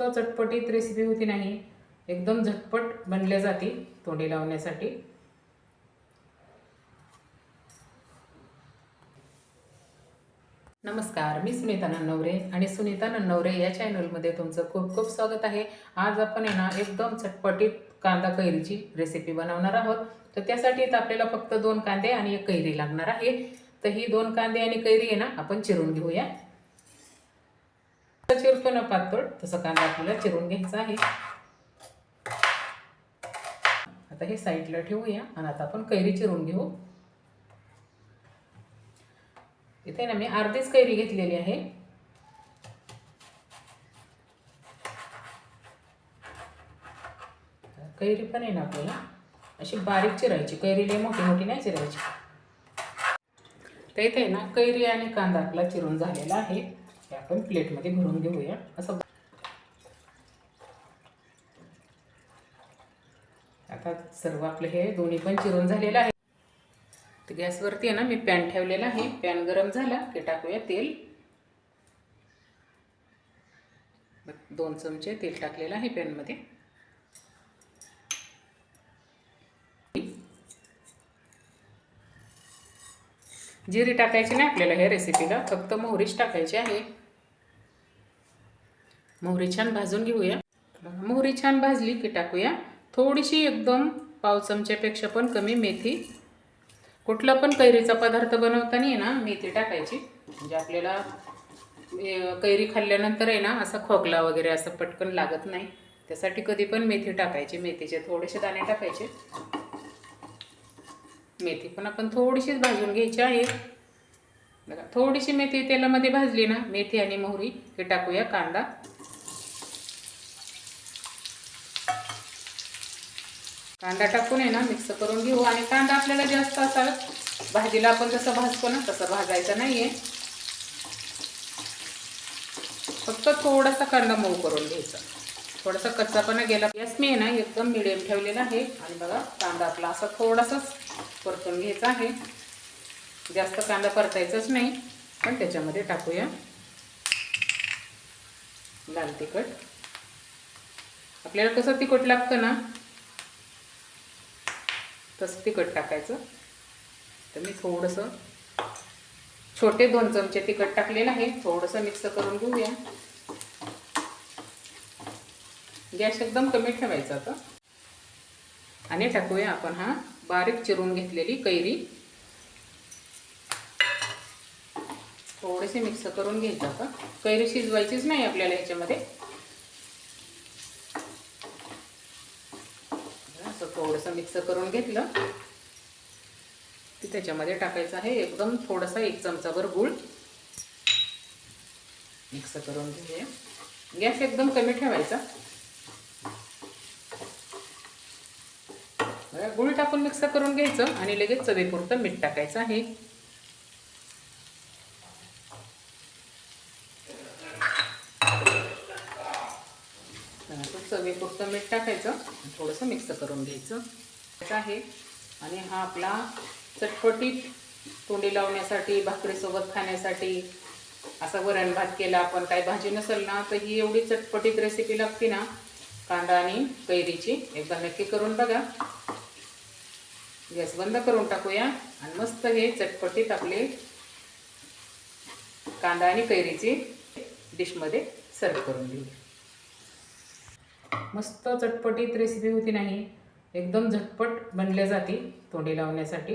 मस्त चटपटीत रेसिपी होती नाही. एकदम झटपट बनल्या जाते तोंडी लावण्यासाठी. नमस्कार मी सुनीता नन्नवरे आणि सुनीता नन्नवरे या चॅनलमध्ये तुमचं खूप खूप स्वागत आहे. आज आपण आहे ना एकदम चटपटीत कांदा कैरीची रेसिपी बनवणार आहोत. तर त्यासाठी आपल्याला फक्त दोन कांदे आणि एक कैरी लागणार आहे. तर ही दोन कांदे आणि कैरी आहे ना आपण चिरून घेऊया. चिरतो ना पातळ तसं कांदा आपल्याला चिरून घ्यायचा आहे. आता हे साईडला ठेवूया आणि आता आपण कैरी चिरून घेऊ. इथे ना मी अर्धीच कैरी घेतलेली आहे. कैरी पण आहे ना आपल्याला. अशी बारीक चिरायची कैरी लई मोठी मोठी नाही चिरायची. तर इथे आहे ना कैरी आणि कांदा आपला चिरून झालेला आहे. हे आपण प्लेटमध्ये भरून घेऊया. असं आता सर्व आपलं हे दोन्ही पण चिरून झालेलं आहे. तर गॅसवरती आहे ना मी पॅन ठेवलेला आहे. पॅन गरम झाला की टाकूया तेल. दोन चमचे तेल टाकलेलं आहे पॅनमध्ये जिरी टाकायची नाही आपल्याला ह्या रेसिपीला फक्त मोहरीच टाकायची आहे. मोहरी छान भाजून घेऊया. मोहरी छान भाजली की टाकूया. थोडीशी एकदम पाव चमच्यापेक्षा पण कमी मेथी. कुठला पण कैरीचा पदार्थ बनवताना आहे ना मेथी टाकायची. म्हणजे आपल्याला कैरी खाल्ल्यानंतर आहे ना असा खोकला वगैरे असं पटकन लागत नाही. त्यासाठी कधी पण मेथी टाकायची मेथीचे थोडेसे दाणे टाकायचे. मेथी. पण आपण थोडीशीच भाजून घ्यायची आहे. बघा थोडीशी मेथी तेलामध्ये भाजली ना मेथी आणि मोहरी हे टाकूया कांदा. कांदा टाकून आहे ना मिक्स करून घेऊ. आणि कांदा आपल्याला जास्त असावा भाजीला आपण जसं भाजतो ना तसं भाजायचं नाहीये. फक्त थोडासा कांदा मऊ करून घ्यायचा. थोडासा कच्चापणा गेला. गॅस मी आहे ना एकदम मिडियम ठेवलेला आहे. आणि बघा कांदा आपला असा थोडासाच परतून घ्यायचा आहे. जास्त कांदा परतायचाच नाही. पण त्याच्यामध्ये टाकूया. लाल तिखट. आपल्याला कसं तिखट लागतं ना तसं तिखट टाकायचं. तर मी थोडंसं छोटे दोन चमचे तिखट टाकलेलं आहे. थोडंसं मिक्स करून घेऊया. गॅस एकदम कमी ठेवायचा आता. आणि टाकूया आपण हा बारीक चिरून घेतलेली कैरी. थोडेसे मिक्स करून घ्यायचं आता. कैरी शिजवायचीच नाही आपल्याला याच्यामध्ये असं थोडंसं मिक्स करून घेतलं. की त्याच्यामध्ये टाकायचं आहे. एकदम थोडासा एक चमचाभर गूळ. मिक्स करून घेऊया. गॅस एकदम कमी ठेवायचा. गुळ टाकून मिक्स करून घ्यायचं आणि लगेच चवीपुरतं मीठ टाकायचं आहे. चवीपुरतं मीठ टाकायचं थोडंसं मिक्स करून घ्यायचं. असं आहे. आणि हा आपला चटपटीत तोंडी लावण्यासाठी भाकरीसोबत खाण्यासाठी असा वरण भात केला आपण काही भाजी नसेल ना तर ही एवढी चटपटीत रेसिपी लागते ना कांदा आणि कैरीची. एकदा नक्की करून बघा. गॅस बंद करून टाकूया. आणि मस्त हे चटपटीत आपले कांदा आणि कैरीची डिशमध्ये सर्व करून घेऊया. मस्त चटपटीत रेसिपी होती नाही एकदम झटपट बनल्या जाते तोंडी लावण्यासाठी.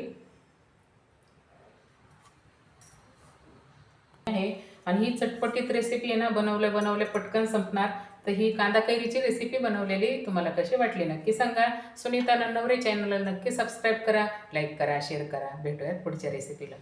आहे. आणि ही चटपटीत रेसिपी आहे ना बनवल्या बनवल्या पटकन संपणार. तर ही कांदा कैरीची रेसिपी बनवलेली तुम्हाला कशी वाटली नक्की सांगा. सुनीता नवरे चॅनलला नक्की सबस्क्राईब करा लाईक करा शेअर करा. भेटूयात पुढच्या रेसिपीला